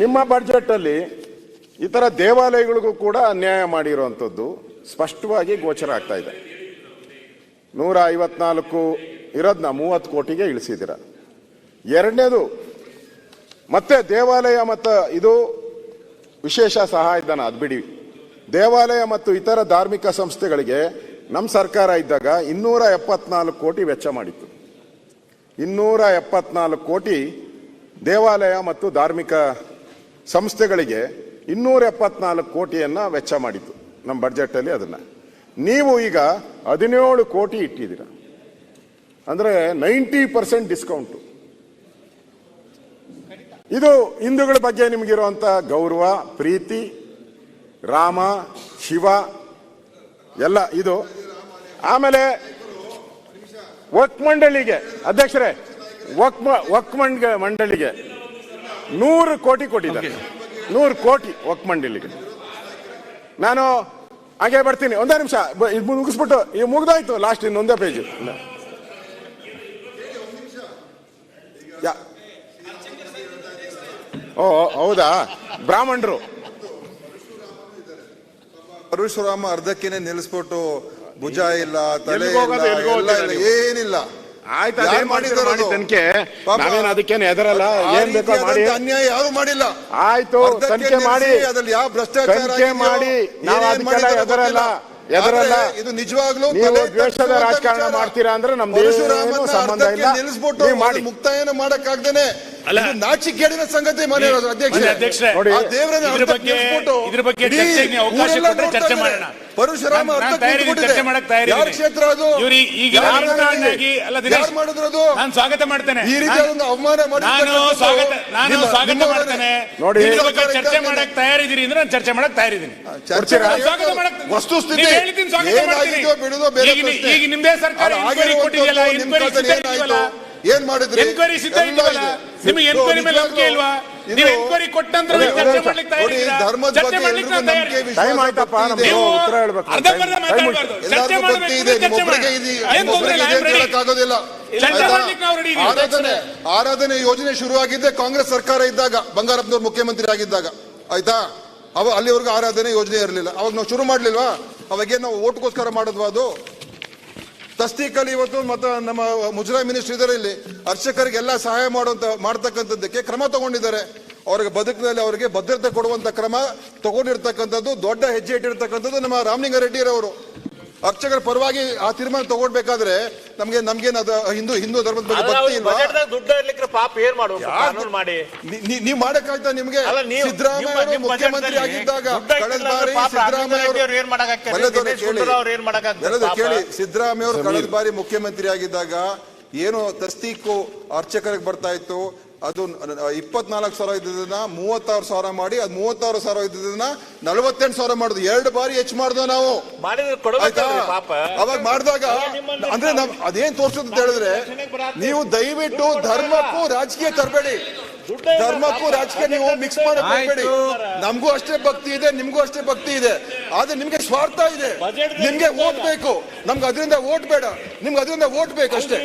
ನಿಮ್ಮ ಬಡ್ಜೆಟಲ್ಲಿ ಈ ಥರ ದೇವಾಲಯಗಳಿಗೂ ಕೂಡ ಅನ್ಯಾಯ ಮಾಡಿರುವಂಥದ್ದು ಸ್ಪಷ್ಟವಾಗಿ ಗೋಚರ ಆಗ್ತಾ ಇದೆ. ನೂರ ಐವತ್ನಾಲ್ಕು ಇರೋದನ್ನ ಮೂವತ್ತು ಕೋಟಿಗೆ ಇಳಿಸಿದಿರ ಎರಡನೇದು, ಮತ್ತೆ ದೇವಾಲಯ ಮತ್ತು ಇದು ವಿಶೇಷ ಸಹಾಯಧನ ಅದು ಬಿಡಿ. ದೇವಾಲಯ ಮತ್ತು ಇತರ ಧಾರ್ಮಿಕ ಸಂಸ್ಥೆಗಳಿಗೆ ನಮ್ಮ ಸರ್ಕಾರ ಇದ್ದಾಗ ಇನ್ನೂರ ಎಪ್ಪತ್ನಾಲ್ಕು ಕೋಟಿ ವೆಚ್ಚ ಮಾಡಿತ್ತು. ಇನ್ನೂರ ಎಪ್ಪತ್ನಾಲ್ಕು ಕೋಟಿ ದೇವಾಲಯ ಮತ್ತು ಧಾರ್ಮಿಕ ಸಂಸ್ಥೆಗಳಿಗೆ ಇನ್ನೂರ ಎಪ್ಪತ್ನಾಲ್ಕು ಕೋಟಿಯನ್ನು ವೆಚ್ಚ ಮಾಡಿತ್ತು ನಮ್ಮ ಬಡ್ಜೆಟಲ್ಲಿ ಅದನ್ನು. ನೀವು ಈಗ ಹದಿನೇಳು ಕೋಟಿ ಇಟ್ಟಿದ್ದೀರ. ಅಂದರೆ ನೈಂಟಿ ಪರ್ಸೆಂಟ್ ಡಿಸ್ಕೌಂಟು ಇದು ಹಿಂದೂಗಳ ಬಗ್ಗೆ ನಿಮಗಿರುವಂಥ ಗೌರವ, ಪ್ರೀತಿ, ರಾಮ, ಶಿವ, ಎಲ್ಲ ಇದು. ಆಮೇಲೆ ವಕ್ ಮಂಡಳಿಗೆ ಅಧ್ಯಕ್ಷರೇ ವಕ್ ವಕ್ ಮಂಡ ಮಂಡಳಿಗೆ ನೂರು ಕೋಟಿ ಕೊಟ್ಟಿದ್ದಾರೆ. ನೂರು ಕೋಟಿ ವಕ್ ಮಂಡಳಿಗೆ ನಾನು ಹಾಗೆ ಬರ್ತೀನಿ. ಒಂದೇ ನಿಮಿಷ. ಇದು ಮುಗಿಸ್ಬಿಟ್ಟು ಇದು ಮುಗ್ದಾಯ್ತು ಲಾಸ್ಟ್ ಇನ್ನೊಂದೇ ಪೇಜ್ ಯಾ ಓ ಹೌದಾ? ಬ್ರಾಹ್ಮಣರು. ಪರಶುರಾಮ ಅರ್ಧಕ್ಕೇನೆ ನಿಲ್ಲಿಸ್ಬಿಟ್ಟು ಭುಜ ಇಲ್ಲ ತಲೆ? ಏನಿಲ್ಲ. ಆಯ್ತು ಅದೇನ್ ಮಾಡಿದ್ರು ಮಾಡಿ? ತನಿಖೆ? ನಾವೇನು ಅದಕ್ಕೇನು ಹೆದರಲ್ಲ? ಏನ್ ಬೇಕೋ ಮಾಡಿ. ಅನ್ಯಾಯ ಯಾರು ಮಾಡಿಲ್ಲ. ಆಯ್ತು ತನಿಖೆ ಮಾಡಿ. ಅದ್ರಲ್ಲಿ ಯಾವ ಭ್ರಷ್ಟಾಚಾರ ತನಿಖೆ ಮಾಡಿ. ನಾವು ಅದಕ್ಕೆಲ್ಲ ಹೆದರಲ್ಲ. ಗೊತ್ತಿಲ್ಲ. ಇದು ನಿಜವಾಗ್ಲೂ ನೀವು ದ್ವೇಷದ ರಾಜಕಾರಣ. ಮಾಡ್ತೀರಾ ಅಂದ್ರೆ ನಮ್ ಪರಶುರಾಮನ್ನ ಏನು ಸಂಬಂಧ ಇಲ್ಲ. ನಿಲ್ಲಿಸ್ಬಿಟ್ಟು ಮಾಡಿ. ಮುಕ್ತಾಯನ ಮಾಡಕ್ಕಾಗ್ದೇನೆ. ನಾಚಿಕೇಡಿನ ಸಂಗತಿ ಮನೆ ಅಧ್ಯಕ್ಷ ಅಧ್ಯಕ್ಷರೇ, ನೋಡಿ, ಇದ್ರ ಬಗ್ಗೆ- ಇದ್ರ ಬಗ್ಗೆ ಚರ್ಚೆಗೆ ಅವಕಾಶ ಚರ್ಚೆ. ಮಾಡೋಣ. ಪರಶುರಾಮ. ಯಾರ ಕ್ಷೇತ್ರ ಅದು? ಯಾರು. ಮಾಡಿದ್ರು ಅದು? ನಾನು ಸ್ವಾಗತ ಮಾಡ್ತೇನೆ. ಈ ರೀತಿ ಒಂದು ಅವಮಾನ ನಾನು ಸ್ವಾಗತ ನಾನು ಸ್ವಾಗತ. ಮಾಡ್ತೇನೆ. ನೋಡಿ. ಚರ್ಚೆ ಮಾಡಕ್ ತಯಾರಿದ್ದೀರಿ ಅಂದ್ರೆ ನಾನು ಚರ್ಚೆ ಮಾಡಕ್ ತಯಾರಿದ್ದೀನಿ. ವಸ್ತುಸ್ಥಿತಿ ನೀವು ಹೇಳಿದ್ದೀನಿ ಸ್ವಾಗತ ಮಾಡ್ತೀನಿ. ಏನಾಗಿದೆಯೋ ಬಿಡುದೋ ಬೇರೆ ಈಗ ನಿಮ್ದೇ ಸರ್ಕಾರ ಕೊಟ್ಟಿದೆಯಲ್ಲ, ಸಿದ್ಧ? ಏನ್ ಮಾಡಿದ್ರಿ? ಎನ್ಕ್ವೈರಿ ಸಿದ್ಧ ಎಲ್ಲ ನಿಮ್ಗೆ ಎನ್ಕ್ವೈರಿ ಮೇಲೆ ನಂಬಿಕೆ ಇಲ್ವಾ? ನೀವು ಎನ್ಕ್ವೈರಿ ಕೊಟ್ಟ ನಂತರ ಅದೇ, ಚರ್ಚೆ ಅದೇ, ಮಾಡ್ಲಿಕ್ಕೆ ನೋಡಿ ತಯಾರಿದ್ದೀರಾ? ಧರ್ಮದ ಚರ್ಚೆ ಬಗ್ಗೆ ಮಾಡ್ಲಿಕ್ಕೆ ಎಲ್ರಿಗೂ ನಂಬಿಕೆ ತಯಾರಿ ವಿಶ್ವಾಸ ಟೈಮ್ ಆಯ್ತಪ್ಪ ಭಕ್ತಿ ಇದೆ. ನಮ್ದು ನೀವು ಉತ್ತರ ಹೇಳ್ಬೇಕು ಅರ್ಧಂಬರ್ಧ ಟೈಮ್ ಮಾತಾಡಬಾರ್ದು ಮುಗಿತು. ಚರ್ಚೆ ಎಲ್ಲರಿಗೂ ಭಕ್ತಿ ಮಾಡಬೇಕು ಇದೆ ಚರ್ಚೆ ನಿಮ್ಮೊಬ್ಬರಿಗೆ ಮಾಡಿ ಇದೆ ಏನ್ ತೊಂದ್ರೆ ಇಲ್ಲ ನಿಮ್ಮೊಬ್ಬರಿಗೆ I'm ಇದೆ ready. ಹೇಳಕ್ಕಾಗೋದಿಲ್ಲ ಚರ್ಚೆ ಆಯ್ತಾ? ಮಾಡ್ಲಿಕ್ಕೆ ನಾವು ready ಇದ್ದೀವಿ. ಆರಾಧನೆ ಆರಾಧನೆ ಯೋಜನೆ ಶುರುವಾಗಿದ್ದೆ ಕಾಂಗ್ರೆಸ್ ಸರ್ಕಾರ ಇದ್ದಾಗ ಬಂಗಾರಪ್ಪನವ್ರು ಮುಖ್ಯಮಂತ್ರಿ ಆಗಿದ್ದಾಗ ಆಯ್ತಾ ಅವ ಅಲ್ಲಿವರೆಗೂ ಆರಾಧನೆ ಯೋಜನೆ ಇರಲಿಲ್ಲ ಅವಾಗ ನಾವು ಶುರು ಮಾಡ್ಲಿಲ್ವಾ ಅವಾಗೇನು ನಾವು ಓಟ್ಗೋಸ್ಕರ ಮಾಡಿದ್ವಾ ಅದು ತಸ್ತೀಕಲ್ಲಿ ಇವತ್ತು ಮತ್ತು ನಮ್ಮ ಮುಜರಾಯಿ ಮಿನಿಸ್ಟರ್ ಇದ್ದಾರೆ ಇಲ್ಲಿ. ಅರ್ಚಕರಿಗೆಲ್ಲ ಸಹಾಯ ಮಾಡುವಂತ, ಮಾಡ್ತಕ್ಕಂಥದ್ದಕ್ಕೆ ಕ್ರಮ ತಗೊಂಡಿದ್ದಾರೆ. ಅವ್ರಿಗೆ ಬದುಕಿನಲ್ಲಿ ಅವರಿಗೆ ಭದ್ರತೆ ಕೊಡುವಂತ ಕ್ರಮ ತಗೊಂಡಿರ್ತಕ್ಕಂಥದ್ದು, ದೊಡ್ಡ ಹೆಜ್ಜೆ ಇಟ್ಟಿರ್ತಕ್ಕಂಥದ್ದು ನಮ್ಮ ರಾಮಲಿಂಗಾರೆಡ್ಡಿರವರು. ಅರ್ಚಕರ ಪರವಾಗಿ ಆ ತೀರ್ಮಾನ ತಗೊಳ್ಬೇಕಾದ್ರೆ ನಮ್ಗೆ ನಮ್ಗೇನ ಅದು ಹಿಂದೂ ಹಿಂದೂ ಧರ್ಮದ ಬಗ್ಗೆ ಭಕ್ತಿ ಇಲ್ವಾ? ದುಡ್ಡು ಇರ್ಲಿಕ್ಕೆ ಪಾಪ ಏನ್ ಕಾನೂನು ಮಾಡಿ. ನೀವ್ ನಿಮ್ಗೆ? ಸಿದ್ದರಾಮಯ್ಯ ಮುಖ್ಯಮಂತ್ರಿ ಆಗಿದ್ದಾಗ ಕಳೆದ ಬಾರಿ ಸಿದ್ದರಾಮಯ್ಯ? ಕೇಳಿ. ಸಿದ್ದರಾಮಯ್ಯ ಅವರು ಕಳೆದ ಬಾರಿ ಮುಖ್ಯಮಂತ್ರಿ ಆಗಿದ್ದಾಗ ಏನು ತಸ್ತೀಕು ಅರ್ಚಕರಿಗೆ ಬರ್ತಾ ಇತ್ತು. ಅದು ಇಪ್ಪತ್ನಾಲ್ಕು ಸಾವಿರ ಇದ್ದದನ್ನ ಮೂವತ್ತಾರು ಸಾವಿರ ಮಾಡಿ ಅದು ಮೂವತ್ತಾರು ಸಾವಿರ ಇದ್ದದನ್ನ ನಲವತ್ತೆಂಟು ಸಾವಿರ ಮಾಡುದು. ಎರಡು ಬಾರಿ ಹೆಚ್ಚು ಮಾಡ್ದೋ ನಾವು. ಅವಾಗ ಮಾಡಿದಾಗ ಅಂದ್ರೆ ನಮ್ ಅದೇನ್ ತೋರ್ಸೋದು ಅಂತ ಹೇಳಿದ್ರೆ ನೀವು ದಯವಿಟ್ಟು ಧರ್ಮಕ್ಕೂ ರಾಜಕೀಯ ತರಬೇಡಿ. ಧರ್ಮಕ್ಕೂ ರಾಜಕೀಯ ನೀವು ಮಿಕ್ಸ್ ಮಾಡಿ ಹೋಗ್ಬೇಡಿ. ನಮಗೂ ಅಷ್ಟೇ ಭಕ್ತಿ ಇದೆ ನಿಮ್ಗೂ ಅಷ್ಟೇ ಭಕ್ತಿ ಇದೆ. ಆದ್ರೆ ನಿಮ್ಗೆ ಸ್ವಾರ್ಥ ಇದೆ. ನಿಮ್ಗೆ ಓಟ್ ಬೇಕು. ನಮ್ಗೆ ಅದರಿಂದ ಓಟ್ ಬೇಡ. ನಿಮ್ಗೆ ಅದರಿಂದ ಓಟ್ ಬೇಕು ಅಷ್ಟೇ